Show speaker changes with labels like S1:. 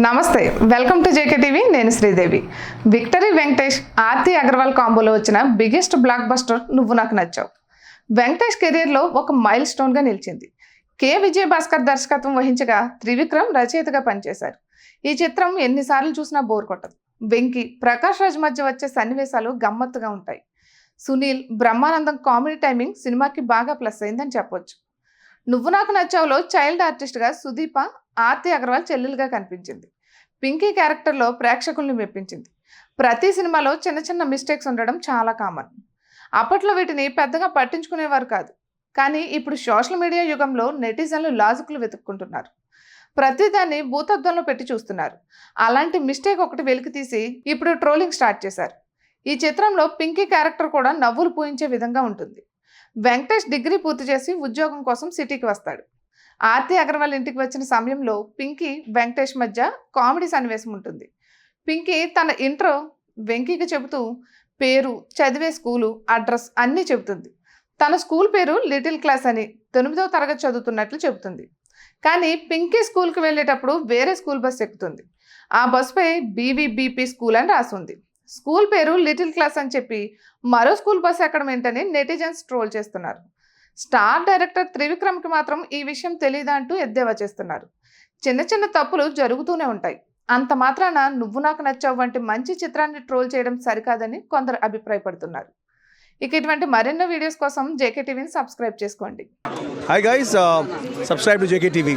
S1: నమస్తే welcome to JK TV నేను Sridevi. Victory Venkatesh Aarti Agarwal కాంబోలో వచ్చిన బిగ్గెస్ట్ బ్లాక్ బస్టర్ నువ్వు నాకు నచ్చావు. వెంకటేష్ కెరీర్లో ఒక మైల్ స్టోన్గా నిలిచింది. కె. విజయభాస్కర్ దర్శకత్వం వహించగా త్రివిక్రమ్ రచయితగా పనిచేశారు. ఈ చిత్రం ఎన్నిసార్లు చూసినా బోర్ కొట్టదు. వెంకీ ప్రకాష్ రాజ్ మధ్య వచ్చే సన్నివేశాలు గమ్మత్తుగా ఉంటాయి. సునీల్ బ్రహ్మానందం కామెడీ టైమింగ్ సినిమాకి బాగా ప్లస్ అయిందని చెప్పొచ్చు. నువ్వు నాకు నచ్చావులో చైల్డ్ ఆర్టిస్ట్గా సుదీప ఆర్తి అగర్వాల్ చెల్లెలుగా కనిపించింది. పింకీ క్యారెక్టర్లో ప్రేక్షకుల్ని మెప్పించింది. ప్రతి సినిమాలో చిన్న చిన్న మిస్టేక్స్ ఉండడం చాలా కామన్. అప్పట్లో వీటిని పెద్దగా పట్టించుకునేవారు కాదు. కానీ ఇప్పుడు సోషల్ మీడియా యుగంలో నెటిజన్లు లాజిక్లు వెతుక్కుంటున్నారు. ప్రతిదాన్ని భూతత్వంలో పెట్టి చూస్తున్నారు. అలాంటి మిస్టేక్ ఒకటి వెలికి తీసి ఇప్పుడు ట్రోలింగ్ స్టార్ట్ చేశారు. ఈ చిత్రంలో పింకీ క్యారెక్టర్ కూడా నవ్వులు పూయించే విధంగా ఉంటుంది. వెంకటేష్ డిగ్రీ పూర్తి చేసి ఉద్యోగం కోసం సిటీకి వస్తాడు. ఆర్తి అగర్వాల్ ఇంటికి వచ్చిన సమయంలో పింకీ వెంకటేష్ మధ్య కామెడీ సన్నివేశం ఉంటుంది. పింకీ తన ఇంట్రో వెంకీకి చెబుతూ పేరు చదివే స్కూలు అడ్రస్ అన్నీ చెబుతుంది. తన స్కూల్ పేరు లిటిల్ క్లాస్ అని తొమ్మిదవ తరగతి చదువుతున్నట్లు చెబుతుంది. కానీ పింకీ స్కూల్కి వెళ్ళేటప్పుడు వేరే స్కూల్ బస్ ఎక్కుతుంది. ఆ బస్పై బీవీబీపీ స్కూల్ అని రాస్తుంది స్కూల్ పేరు లిటిల్ క్లాస్ అని చెప్పి మరో స్కూల్ బస్ ఎక్కడం ఏంటని నెటిజన్స్ ట్రోల్ చేస్తున్నారు. స్టార్ డైరెక్టర్ త్రివిక్రమ్కి మాత్రం ఈ విషయం తెలియదా అంటూ ఎద్దేవా చేస్తున్నారు. చిన్న చిన్న తప్పులు జరుగుతూనే ఉంటాయి. అంత మాత్రాన నువ్వు నాకు నచ్చావు వంటి మంచి చిత్రాన్ని ట్రోల్ చేయడం సరికాదని కొందరు అభిప్రాయపడుతున్నారు. ఇక ఇటువంటి మరెన్నో వీడియోస్ కోసం జేకే టీవీని సబ్స్క్రైబ్ చేసుకోండి.
S2: Hi guys subscribe to JK TV.